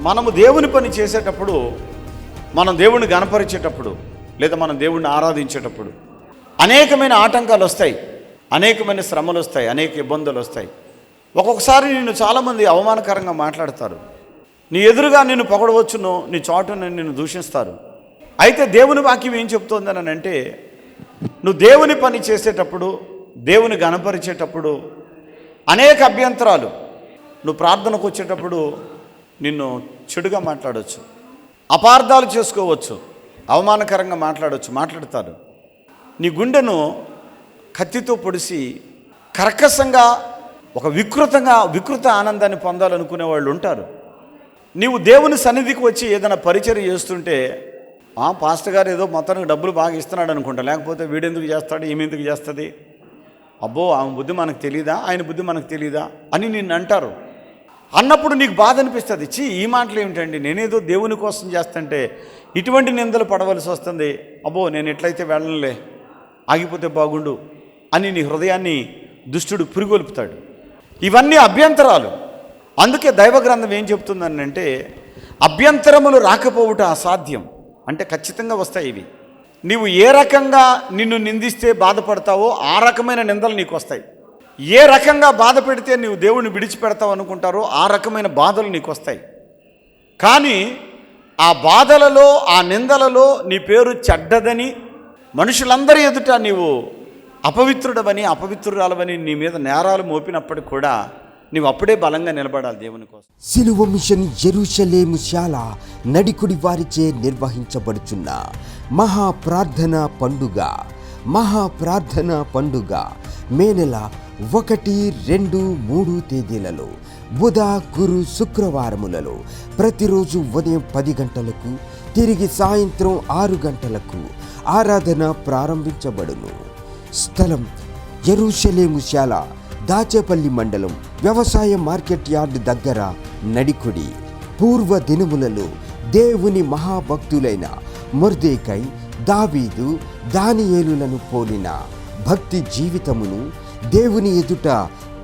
మనము దేవుని పని చేసేటప్పుడు మనం దేవుణ్ణి గనపరిచేటప్పుడు లేదా మనం దేవుణ్ణి ఆరాధించేటప్పుడు అనేకమైన ఆటంకాలు వస్తాయి అనేకమైన శ్రమలు వస్తాయి అనేక ఇబ్బందులు వస్తాయి. ఒక్కొక్కసారి నిన్ను చాలామంది అవమానకరంగా మాట్లాడతారు. నీ ఎదురుగా నిన్ను పొగడవచ్చును నీ చోటును నిన్ను దూషిస్తారు. అయితే దేవుని వాక్యం ఏం చెప్తోందని అంటే నువ్వు దేవుని పని చేసేటప్పుడు దేవుని గణపరిచేటప్పుడు అనేక అభ్యంతరాలు. నువ్వు ప్రార్థనకు వచ్చేటప్పుడు నిన్ను చెడుగా మాట్లాడవచ్చు అపార్థాలు చేసుకోవచ్చు. అవమానకరంగా మాట్లాడవచ్చు మాట్లాడతారు. నీ గుండెను కత్తితో పొడిసి కర్కశంగా ఒక వికృతంగా వికృత ఆనందాన్ని పొందాలనుకునే వాళ్ళు ఉంటారు. నీవు దేవుని సన్నిధికి వచ్చి ఏదైనా పరిచయం చేస్తుంటే ఆ పాస్టర్ గారు ఏదో మొత్తానికి డబ్బులు బాగా ఇస్తున్నాడు అనుకుంటా. లేకపోతే వీడెందుకు చేస్తాడు? ఈమె ఎందుకు చేస్తుంది? అబ్బో ఆమె బుద్ధి మనకు తెలియదా ఆయన బుద్ధి మనకు తెలియదా అని నిన్ను అంటారు. అన్నప్పుడు నీకు బాధ అనిపిస్తుంది. చీ ఈ మాటలు ఏమిటండి? నేనేదో దేవుని కోసం చేస్తుంటే ఇటువంటి నిందలు పడవలసి వస్తుంది. అబ్బో నేను ఎట్లయితే వెళ్ళనులే ఆగిపోతే బాగుండు అని నీ హృదయాన్ని దుష్టుడు పురిగొల్పుతాడు. ఇవన్నీ అభ్యంతరాలు. అందుకే దైవ గ్రంథం ఏం చెప్తుందనంటే అభ్యంతరములు రాకపోవుట అసాధ్యం. అంటే ఖచ్చితంగా వస్తాయి ఇవి. నీవు ఏ రకంగా నిన్ను నిందిస్తే బాధపడతావో ఆ రకమైన నిందలు నీకు వస్తాయి. ఏ రకంగా బాధ పెడితే నీవు దేవుణ్ణి విడిచిపెడతావు అనుకుంటారో ఆ రకమైన బాధలు నీకు వస్తాయి. కానీ ఆ బాధలలో ఆ నిందలలో నీ పేరు చెడ్డదని మనుషులందరి ఎదుట నీవు అపవిత్రుడవని అపవిత్రురాలవని నీ మీద నేరాలు మోపినప్పటికి కూడా నీవు అప్పుడే బలంగా నిలబడాలి దేవుని కోసం. సిలువ మిషన్ ఎరుషలేము శాల నడికుడి వారిచే నిర్వహించబడుచున్న మహా ప్రార్థన పండుగ మహా ప్రార్థన పండుగ మే నెల ఒకటి రెండు మూడు తేదీలలో బుధ గురు శుక్రవారములలో ప్రతిరోజు ఉదయం పది గంటలకు తిరిగి సాయంత్రం ఆరు గంటలకు ఆరాధన ప్రారంభించబడును. స్థలం ఎరుషలేము శాల దాచేపల్లి మండలం వ్యవసాయ మార్కెట్ యార్డ్ దగ్గర నడికుడి. పూర్వ దినములలో దేవుని మహాభక్తులైన మొర్దేకై దావీదు దానియేలులను పోలిన భక్తి జీవితమును దేవుని ఎదుట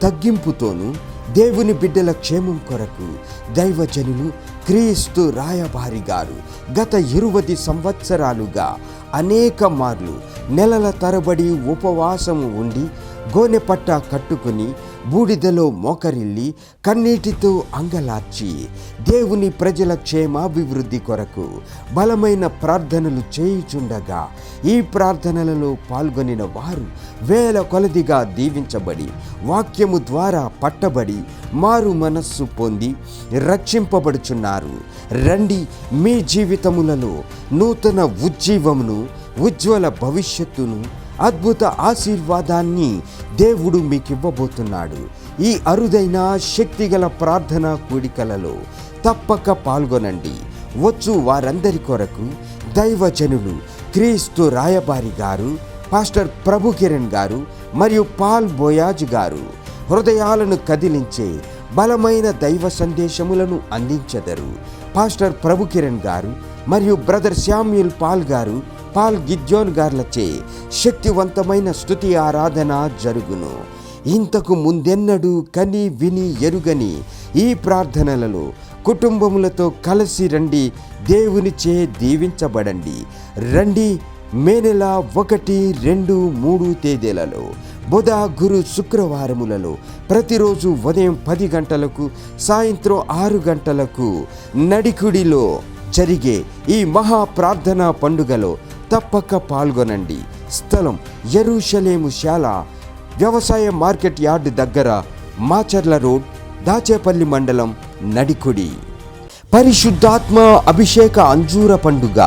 తగ్గింపుతోను దేవుని బిడ్డల క్షేమం కొరకు దైవజనులు క్రీస్తు రాయబారి గారు గత ఇరువది సంవత్సరాలుగా అనేక మార్లు నెలల తరబడి ఉపవాసము ఉండి గోనెపట్ట కట్టుకుని బూడిదలో మోకరిల్లి కన్నీటితో అంగలార్చి దేవుని ప్రజల క్షేమాభివృద్ధి కొరకు బలమైన ప్రార్థనలు చేయుచుండగా ఈ ప్రార్థనలలో పాల్గొనిన వారు వేల కొలదిగా దీవించబడి వాక్యము ద్వారా పట్టబడి మారు మనస్సు పొంది రక్షింపబడుచున్నారు. రండి మీ జీవితములలో నూతన ఉజ్జీవమును ఉజ్వల భవిష్యత్తును అద్భుత ఆశీర్వాదాన్ని దేవుడు మీకు ఇవ్వబోతున్నాడు ఈ అరుదైన శక్తిగల ప్రార్థన కూడికలలో తప్పక పాల్గొనండి. వచ్చు వారందరి కొరకు దైవజనులు క్రీస్తు రాయబారి గారు పాస్టర్ ప్రభు కిరణ్ గారు మరియు పాల్ బోయాజ్ గారు హృదయాలను కదిలించే బలమైన దైవ సందేశములను అందించెదరు. పాస్టర్ ప్రభు కిరణ్ గారు మరియు brother Samuel Paul garu Paul Gideon గార్లచే శక్తివంతమైన స్తుతి ఆరాధన జరుగును. ఇంతకు ముందెన్నడూ కని విని ఎరుగని ఈ ప్రార్థనలలో కుటుంబములతో కలిసి రండి దేవునిచే దీవించబడండి. రండి మే నెల ఒకటి రెండు మూడు తేదీలలో బుధ గురు శుక్రవారములలో ప్రతిరోజు ఉదయం పది గంటలకు సాయంత్రం ఆరు గంటలకు నడికుడిలో జరిగే ఈ మహా ప్రార్థనా పండుగలో తప్పక పాల్గొనండి. స్థలం ఎరుషలేము శాల వ్యవసాయ మార్కెట్ యార్డ్ దగ్గర మాచర్ల రోడ్ దాచేపల్లి మండలం నడికుడి. పరిశుద్ధాత్మ అభిషేక అంజూర పండుగ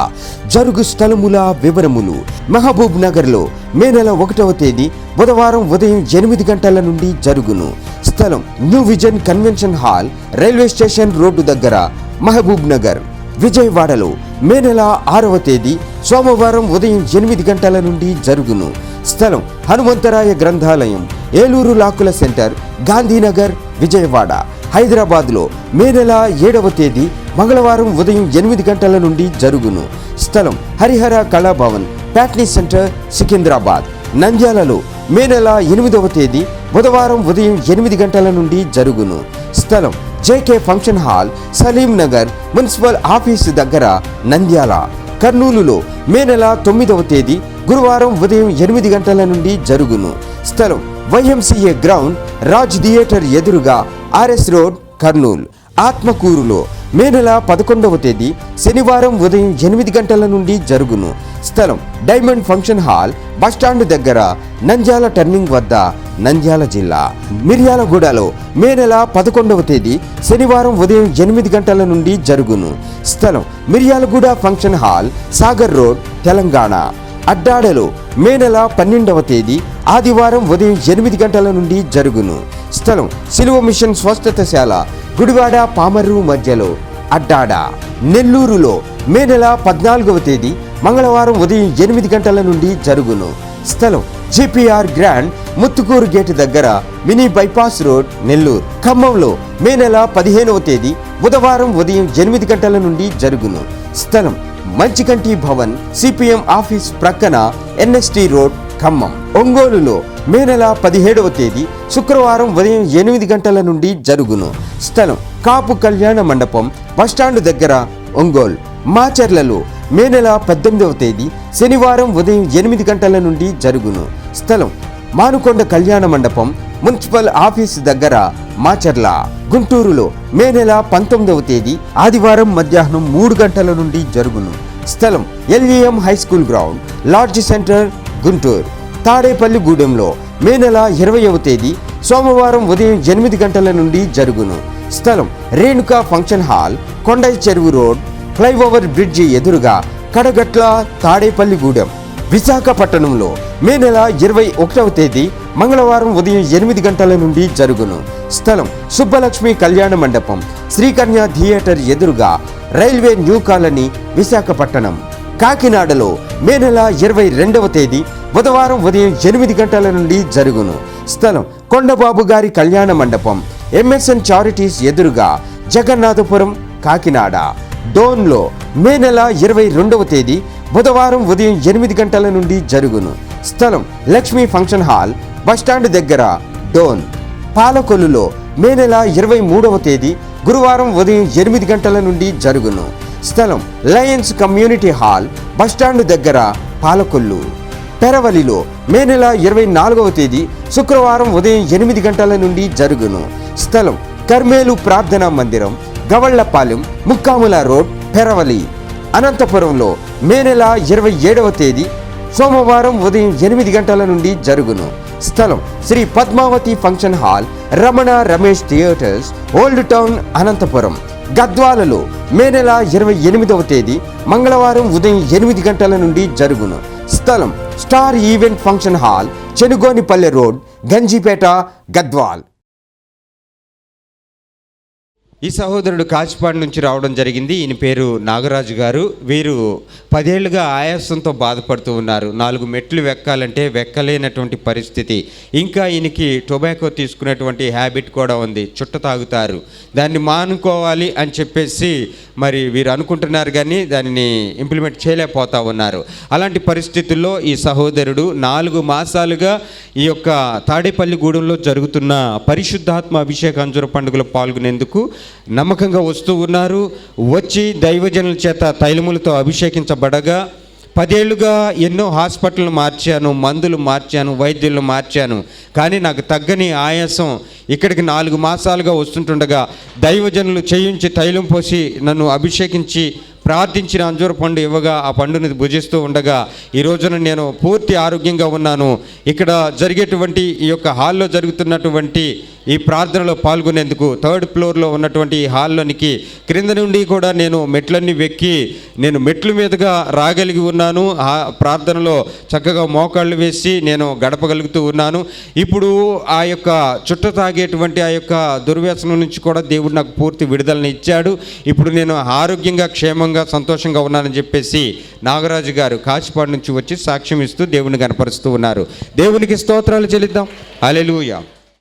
జరుగు స్థలముల వివరములు. మహబూబ్ నగర్లో మే నెల ఒకటవ తేదీ బుధవారం ఉదయం ఎనిమిది గంటల నుండి జరుగును. స్థలం new vision convention hall railway station road దగ్గర మహబూబ్ నగర్. విజయవాడలో మే నెల ఆరవ తేదీ సోమవారం ఉదయం ఎనిమిది గంటల నుండి జరుగును. స్థలం హనుమంతరాయ గ్రంథాలయం ఏలూరు లాకుల సెంటర్ గాంధీనగర్ విజయవాడ. హైదరాబాద్లో మే నెల ఏడవ తేదీ మంగళవారం ఉదయం ఎనిమిది గంటల నుండి జరుగును. స్థలం హరిహర కళాభవన్ ప్యాట్నీ సెంటర్ సికింద్రాబాద్. నంద్యాలలో మే నెల ఎనిమిదవ తేదీ బుధవారం ఉదయం ఎనిమిది గంటల నుండి జరుగును. స్థలం JK function hall Saleem Nagar municipal office దగ్గర నంద్యాల కర్నూలులో మే నెల తొమ్మిదవ తేదీ గురువారం ఉదయం ఎనిమిది గంటల నుండి జరుగును. స్థలం వైఎంసీఏ గ్రౌండ్ రాజ్ థియేటర్ ఎదురుగా ఆర్ఎస్ రోడ్ కర్నూలు. ఆత్మకూరులో మే నెల పదకొండవ తేదీ శనివారం ఉదయం ఎనిమిది గంటల నుండి జరుగును. స్థలం డైమండ్ ఫంక్షన్ హాల్ బస్టాండ్ దగ్గర నంద్యాల టర్నింగ్ వద్ద నంద్యాల జిల్లా. మిర్యాలగూడలో మే నెల పదకొండవ తేదీ శనివారం ఉదయం ఎనిమిది గంటల నుండి జరుగును. స్థలం Miryalaguda function hall Sagar road Telangana. అడ్డాడలో May నెల పన్నెండవ తేదీ ఆదివారం ఉదయం ఎనిమిది గంటల నుండి జరుగును. స్థలం సిలువ మిషన్ స్వస్థతశాల గుడివాడ పామర్రు మధ్యలో అడ్డాడ నెల్లూరులో మే నెల పద్నాలుగవ తేదీ మంగళవారం ఉదయం ఎనిమిది గంటల నుండి జరుగును. స్థలం జేపీఆర్ గ్రాండ్ ముత్తుకూరు గేటు దగ్గర మినీ బైపాస్ రోడ్ నెల్లూరు. ఖమ్మంలో మే నెల పదిహేనవ తేదీ బుధవారం ఉదయం ఎనిమిది గంటల నుండి జరుగును. స్థలం మంచికంటి భవన్ సిపిఎం ఆఫీస్ ప్రక్కన ఎన్ఎస్టి రోడ్ ఖమ్మం. ఒంగోలులో మే నెల పదిహేడవ తేదీ శుక్రవారం ఉదయం ఎనిమిది గంటల నుండి జరుగును. స్థలం కాపు కళ్యాణ మండపం బస్టాండ్ దగ్గర ఒంగోలు. మాచర్లలో మే నెల పద్దెనిమిదవ తేదీ శనివారం ఉదయం ఎనిమిది గంటల నుండి జరుగును. స్థలం మానుకొండ కళ్యాణ మండపం మున్సిపల్ ఆఫీస్ దగ్గర మాచర్ల. గుంటూరులో మే నెల పంతొమ్మిదవ తేదీ ఆదివారం మధ్యాహ్నం మూడు గంటల నుండి జరుగును. స్థలం LEM high school ground lodge centre Guntur. తాడేపల్లిగూడెంలో May నెల ఇరవైవ తేదీ సోమవారం ఉదయం ఎనిమిది గంటల నుండి జరుగును. స్థలం రేణుకా ఫంక్షన్ హాల్ కొండై చెరువు రోడ్ ఫ్లైఓవర్ బ్రిడ్జి ఎదురుగా కడగట్ల తాడేపల్లిగూడెం విశాఖపట్నంలో మే నెల ఇరవై ఒకటవ తేదీ మంగళవారం ఉదయం ఎనిమిది గంటల నుండి జరుగును. స్థలం సుబ్బలక్ష్మి కళ్యాణ మండపం శ్రీకన్య థియేటర్ ఎదురుగా రైల్వే న్యూ కాలనీ విశాఖపట్నం. కాకినాడలో మే నెల ఇరవై రెండవ తేదీ బుధవారం ఉదయం ఎనిమిది గంటల నుండి జరుగును. స్థలం కొండబాబు గారి కళ్యాణ మండపం. ఎంఎస్ఎన్ చారిటీస్ ఎదురుగా జగన్నాథపురం కాకినాడ. డోన్లో మే నెల ఇరవై రెండవ తేదీ బుధవారం ఉదయం ఎనిమిది గంటల నుండి జరుగును. స్థలం లక్ష్మీ ఫంక్షన్ హాల్ బస్టాండ్ దగ్గర డోన్. పాలకొల్లులో మే నెల ఇరవై మూడవ తేదీ గురువారం ఉదయం ఎనిమిది గంటల నుండి జరుగును. స్థలం లయన్స్ కమ్యూనిటీ హాల్ బస్టాండ్ దగ్గర పాలకొల్లు పెరవలిలో మే నెల ఇరవై నాలుగవ తేదీ శుక్రవారం ఉదయం ఎనిమిది గంటల నుండి జరుగును. స్థలం కర్మేలు ప్రార్థనా మందిరం గవళ్ళపాలెం ముక్కాముల రోడ్ పెరవలి. అనంతపురంలో మే నెల ఇరవై ఏడవ తేదీ సోమవారం ఉదయం ఎనిమిది గంటల నుండి జరుగును. స్థలం Sri Padmavathi function hall Ramana Ramesh theatres old town Anantapur. గద్వాలలో May నెల ఇరవై ఎనిమిదవ తేదీ మంగళవారం ఉదయం ఎనిమిది గంటల నుండి జరుగును. స్థలం star event function hall Chenugonipalle road Ganjipeta Gadwal. ఈ సహోదరుడు కాచిపాడు నుంచి రావడం జరిగింది. ఈయన పేరు నాగరాజు గారు. వీరు పదేళ్ళుగా ఆయాసంతో బాధపడుతూ ఉన్నారు. నాలుగు మెట్లు వెక్కాలంటే వెక్కలేనటువంటి పరిస్థితి. ఇంకా ఈయనకి టొబాకో తీసుకునేటువంటి హ్యాబిట్ కూడా ఉంది. చుట్ట తాగుతారు. దాన్ని మానుకోవాలి అని చెప్పేసి మరి వీరు అనుకుంటున్నారు కానీ దానిని ఇంప్లిమెంట్ చేయలేకపోతా ఉన్నారు. అలాంటి పరిస్థితుల్లో ఈ సహోదరుడు నాలుగు మాసాలుగా ఈ యొక్క తాడేపల్లిగూడెంలో జరుగుతున్న పరిశుద్ధాత్మ అభిషేక అంజుర పండుగలో పాల్గొనేందుకు నమ్మకంగా వస్తూ ఉన్నారు. వచ్చి దైవజనుల చేత తైలములతో అభిషేకించబడగా పదేళ్ళుగా ఎన్నో హాస్పిటల్ మార్చాను మందులు మార్చాను వైద్యులు మార్చాను. కానీ నాకు తగ్గని ఆయాసం ఇక్కడికి నాలుగు మాసాలుగా వస్తుంటుండగా దైవజనులు చేయించి తైలం పోసి నన్ను అభిషేకించి ప్రార్థించిన అంజూర పండు ఇవ్వగా ఆ పండుని భుజిస్తూ ఉండగా ఈ రోజున నేను పూర్తి ఆరోగ్యంగా ఉన్నాను. ఇక్కడ జరిగేటువంటి ఈ యొక్క హాల్లో జరుగుతున్నటువంటి ఈ ప్రార్థనలో పాల్గొనేందుకు థర్డ్ ఫ్లోర్లో ఉన్నటువంటి ఈ హాల్లోనికి క్రింద నుండి కూడా నేను మెట్లన్నీ వెక్కి నేను మెట్ల మీదుగా రాగలిగి ఉన్నాను. ఆ ప్రార్థనలో చక్కగా మోకాళ్ళు వేసి నేను గడపగలుగుతూ ఉన్నాను. ఇప్పుడు ఆ యొక్క చుట్ట తాగేటువంటి ఆ యొక్క దుర్వ్యసనం నుంచి కూడా దేవుడు నాకు పూర్తి విడుదలని ఇచ్చాడు. ఇప్పుడు నేను ఆరోగ్యంగా క్షేమంగా సంతోషంగా ఉన్నానని చెప్పేసి నాగరాజు గారు కాచిపాడు నుంచి వచ్చి సాక్ష్యం ఇస్తూ దేవుని కనపరుస్తూ ఉన్నారు. దేవునికి స్తోత్రాలు చెల్లిద్దాం. అలెలుయా